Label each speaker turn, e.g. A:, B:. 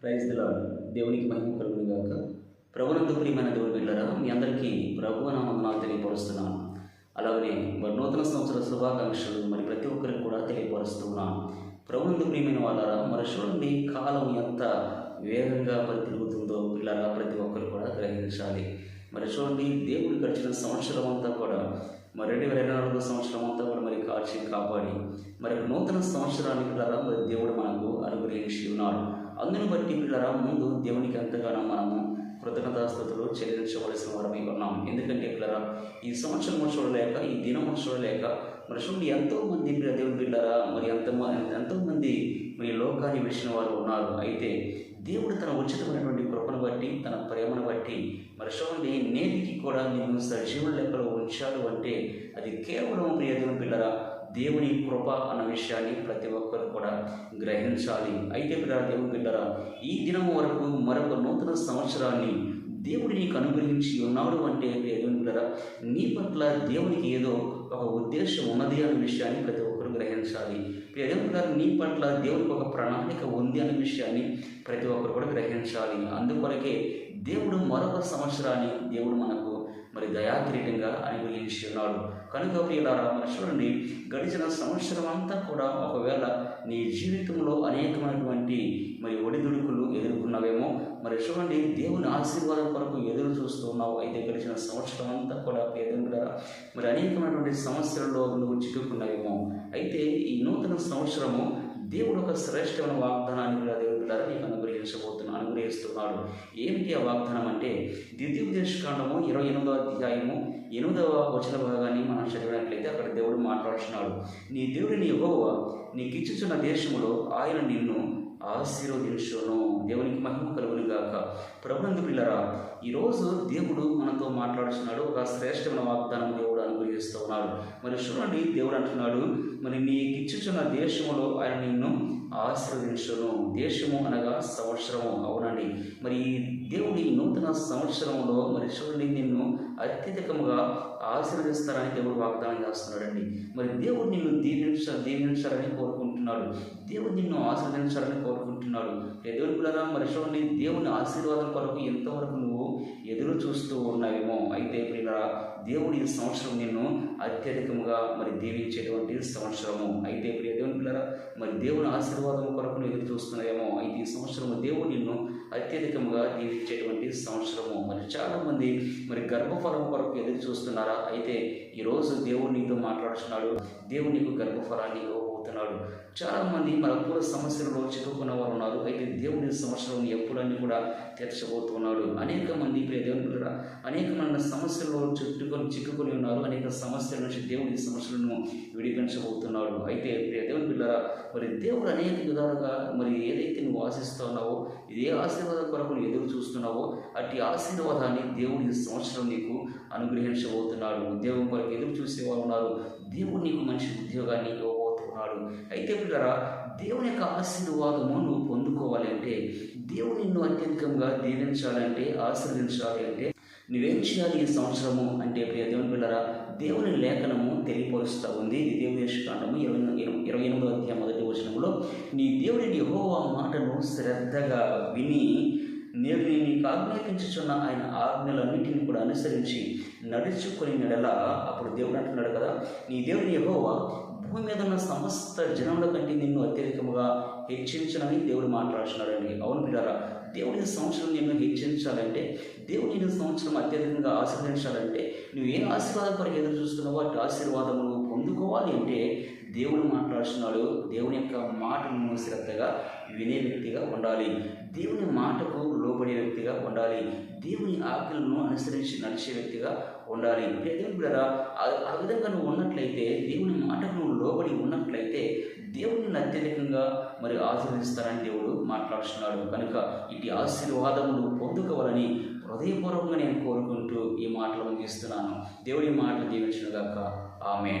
A: Praise దిలా దేవునికి మహిమ కలుగును గాక. ప్రభునందు ప్రియమైన దేవుని బిడ్డరా మీ అందరికీ ప్రభు నామం తెలియపరుస్తున్నాను అలాగనే మరి నూతన సంవత్సర శుభాకాంక్షలు మరి ప్రతి ఒక్కరికి కూడా తెలియపరుస్తున్నాను ప్రభునందు ప్రియమైన వాళ్ళరా మరి చూడండి కాలం ఎంత వేగంగా మరి తిరుగుతుందో పిల్లరా ప్రతి ఒక్కరు కూడా గ్రహించాలి. మరి చూడండి దేవుడు గడిచిన సంవత్సరం అంతా కూడా మరి రెండు వేల ఇరవై నాలుగో సంవత్సరం అంతా కూడా మరి కాచి కాపాడి మరి నూతన సంవత్సరానికి పిల్లరా మరి దేవుడు మనకు అనుగ్రహించి ఉన్నాడు అందుని బట్టి పిల్లరా ముందు దేవునికి ఎంతగానో మనము కృతజ్ఞతాస్థుతులు చెల్లించవలసిన వారమై ఉన్నాం ఎందుకంటే పిల్లరా ఈ సంవత్సరం చూడలేక ఈ దినము చూడలేక మరి చూడండి ఎంతోమంది దేవుని పిల్లరా మరి ఎంత ఎంతో మంది మరి లోకాన్ని విడిచిన వారు ఉన్నారు. అయితే దేవుడు తన ఉచితమైనటువంటి కృపను బట్టి తన ప్రేమను బట్టి మరి చూడండి నేటికి కూడా నిన్ను సజీవుల లెక్కలో ఉంచాడు అంటే అది కేవలం ప్రియదేవుని పిల్లరా దేవుని కృప అన్న విషయాన్ని ప్రతి ఒక్కరు కూడా గ్రహించాలి. అయితే పిల్లల దేవుని బిడ్డరా ఈ దినం వరకు మరొక నూతన సంవత్సరాన్ని దేవుడు నీకు అనుగ్రహించి ఉన్నాడు అంటే ప్రియ దేవుని నీ పట్ల దేవునికి ఏదో ఒక ఉద్దేశం ఉన్నది అనే విషయాన్ని ప్రతి ఒక్కరు గ్రహించాలి. ప్రియ నీ పట్ల దేవునికి ఒక ప్రణాళిక ఉంది అనే విషయాన్ని ప్రతి ఒక్కరు కూడా గ్రహించాలి. అందుకొరకే దేవుడు మరొక సంవత్సరాన్ని దేవుడు మనకు మరి దయాకిరీటంగా అనుగ్రహించి ఉన్నాడు కనుక ప్రియులారా మన చూడండి గడిచిన సంవత్సరం అంతా కూడా ఒకవేళ నీ జీవితంలో అనేకమైనటువంటి మరి ఒడిదుడుకులు ఎదుర్కొన్నావేమో మరి చూడండి దేవుని ఆశీర్వాదం కొరకు ఎదురు చూస్తున్నావు అయితే గడిచిన సంవత్సరం అంతా కూడా పేదలుగా మరి అనేకమైనటువంటి సమస్యలలో నువ్వు చిక్కుకున్నావేమో. అయితే ఈ నూతన సంవత్సరము దేవుడు ఒక శ్రేష్టమైన వాగ్దానాన్ని కూడా దేవుడు ద్వారా నీకు అనుగ్రహించబోతున్నాను అనుగ్రహిస్తున్నాడు. ఏమిటి ఆ వాగ్దానం అంటే ద్వితీయోపదేశకాండము ఇరవై ఎనిమిదవ అధ్యాయము ఎనిమిదవ వచన భాగాన్ని మనం చదివినట్లయితే అక్కడ దేవుడు మాట్లాడుతున్నాడు. నీ దేవుడిని యెహోవా నీకు ఇచ్చుచున్న దేశంలో ఆయన నిన్ను ఆశీర్వదించును. దేవునికి మహిమ కలుగును గాక. ప్రభునందు పిల్లరా ఈరోజు దేవుడు మనతో మాట్లాడుతున్నాడు ఒక శ్రేష్టమైన వాగ్దానం దేవుడు అనుగ్రహిస్తూ ఉన్నాడు మరి చూడండి దేవుడు అంటున్నాడు మరి నీకు ఇచ్చుచున్న దేశంలో ఆయన నిన్ను ఆశీర్వదించును దేశము అనగా సంవత్సరము. అవునండి. మరి ఈ దేవుడి నూతన సంవత్సరంలో మరి చూడండి నిన్ను అత్యధికంగా ఆశీర్వదిస్తారని దేవుడు వాగ్దానం చేస్తున్నాడండి. మరి దేవుడు నిన్ను దీవించ దీవించాలని కోరుకుంటున్నాడు. దేవుడు నిన్ను ఆశీర్వదించాలని కోరుకుంటున్నాడు. దేవుడు మరి చూడండి దేవుని ఆశీర్వాదం కొరకు ఎంతవరకు నువ్వు ఎదురు చూస్తూ ఉన్నావేమో అయితే దేవుడు ఈ సంవత్సరం నిన్ను అత్యధికముగా మరి దీవించేటువంటి సంవత్సరము. అయితే ప్రియ దేవుని పిల్లరా మరి దేవుని ఆశీర్వాదం కొరకు నువ్వు ఎదురు చూస్తున్నాయేమో అయితే ఈ సంవత్సరము దేవుడు నిన్ను అత్యధికముగా దీవించేటువంటి సంవత్సరము. మరి చాలామంది మరి గర్భఫలం కొరకు ఎదురు చూస్తున్నారా? అయితే ఈరోజు దేవుడు నీతో మాట్లాడుతున్నాడు. దేవుడు నీకు గర్భఫలాన్ని ఇవ్వబోతున్నాడు. చాలామంది మరి అప్పుల సమస్యలలో చిక్కుకున్న వారు ఉన్నారు. అయితే దేవుని సంవత్సరం ఎప్పుడన్నీ కూడా తీర్చబోతున్నాడు. అనేక మంది ప్రియ దేవుని పిల్లరా అనేకమైన సమస్యల్లో చుట్టుకొని చిక్కుకొని ఉన్నారు. అనేక సమస్యల నుంచి దేవుని సమస్యలను విడిపించబోతున్నాడు. అయితే ప్రియ దేవుని పిల్లరా మరి దేవుడు అనేక విధాలుగా మరి ఏదైతే నువ్వు ఆశిస్తున్నావో ఏ ఆశీర్వాదం కొరకు నువ్వు ఎదురు చూస్తున్నావో అట్టి ఆశీర్వాదాన్ని దేవుడు ఈ సంవత్సరం నీకు అనుగ్రహించబోతున్నాడు. ఉద్యోగం కొరకు ఎదురు చూసేవారు ఉన్నారు. దేవుడు నీకు మంచి ఉద్యోగాన్ని ఇవ్వబోతున్నాడు. అయితే పిల్లరా దేవుని యొక్క ఆశీర్వాదము నువ్వు పొందుకోవాలి అంటే దేవుడు నిన్ను అత్యధికంగా దీవించాలంటే ఆశీర్వదించాలి అంటే నువ్వేం చేయాలి ఈ సంవత్సరము? అంటే ప్రియ దేవుని పిల్లరా దేవుని లేఖనము తెలియపరుస్తూ ఉంది. ఇది దేవుని కాండము ఇరవై ఇరవై ఎనిమిదో అధ్యాయం మొదటి వచనంలో నీ దేవుడిని యహోవా మాటను శ్రద్ధగా విని నేను నీకు ఆజ్ఞాపించుచున్న ఆయన ఆజ్ఞలన్నింటిని కూడా అనుసరించి నడుచుకుని నెడల. అప్పుడు దేవుడు అంటున్నాడు కదా నీ దేవుని యహోవా భూమి మీద ఉన్న సమస్త జనముల కంటే నిన్ను అత్యధికముగా హెచ్చించనని దేవుడు మాట్లాడుతున్నాడండి అవును పిల్లరా దేవుడిని సంవత్సరం నేను హెచ్చించాలంటే దేవుని నేను సంవత్సరం అత్యధికంగా ఆశీర్వదించాలంటే నువ్వు ఏ ఆశీర్వాదం కొరకు ఎదురు చూస్తున్నావో అటు ఆశీర్వాదము నువ్వు పొందుకోవాలి అంటే దేవుడు మాట్లాడుతున్నాడు దేవుని యొక్క మాటలను శ్రద్ధగా వినే వ్యక్తిగా ఉండాలి. దేవుని మాటకు లోబడే వ్యక్తిగా ఉండాలి. దేవుని ఆజ్ఞలను అనుసరించి నడిచే వ్యక్తిగా ఉండాలి. దేవుని బిడ్డరా ఆ విధంగా నువ్వు ఉన్నట్లయితే దేవుని మాటకు నువ్వు లోబడి ఉన్నట్లయితే దేవుని అత్యధికంగా మరి ఆశీర్వదిస్తారని దేవుడు మాట్లాడుతున్నాడు కనుక ఇటు ఆశీర్వాదములు పొందుకోవాలని హృదయపూర్వకంగా నేను కోరుకుంటూ ఈ మాటలు అందిస్తున్నాను. దేవుడి మాటలు దీవించిన గాక ఆమె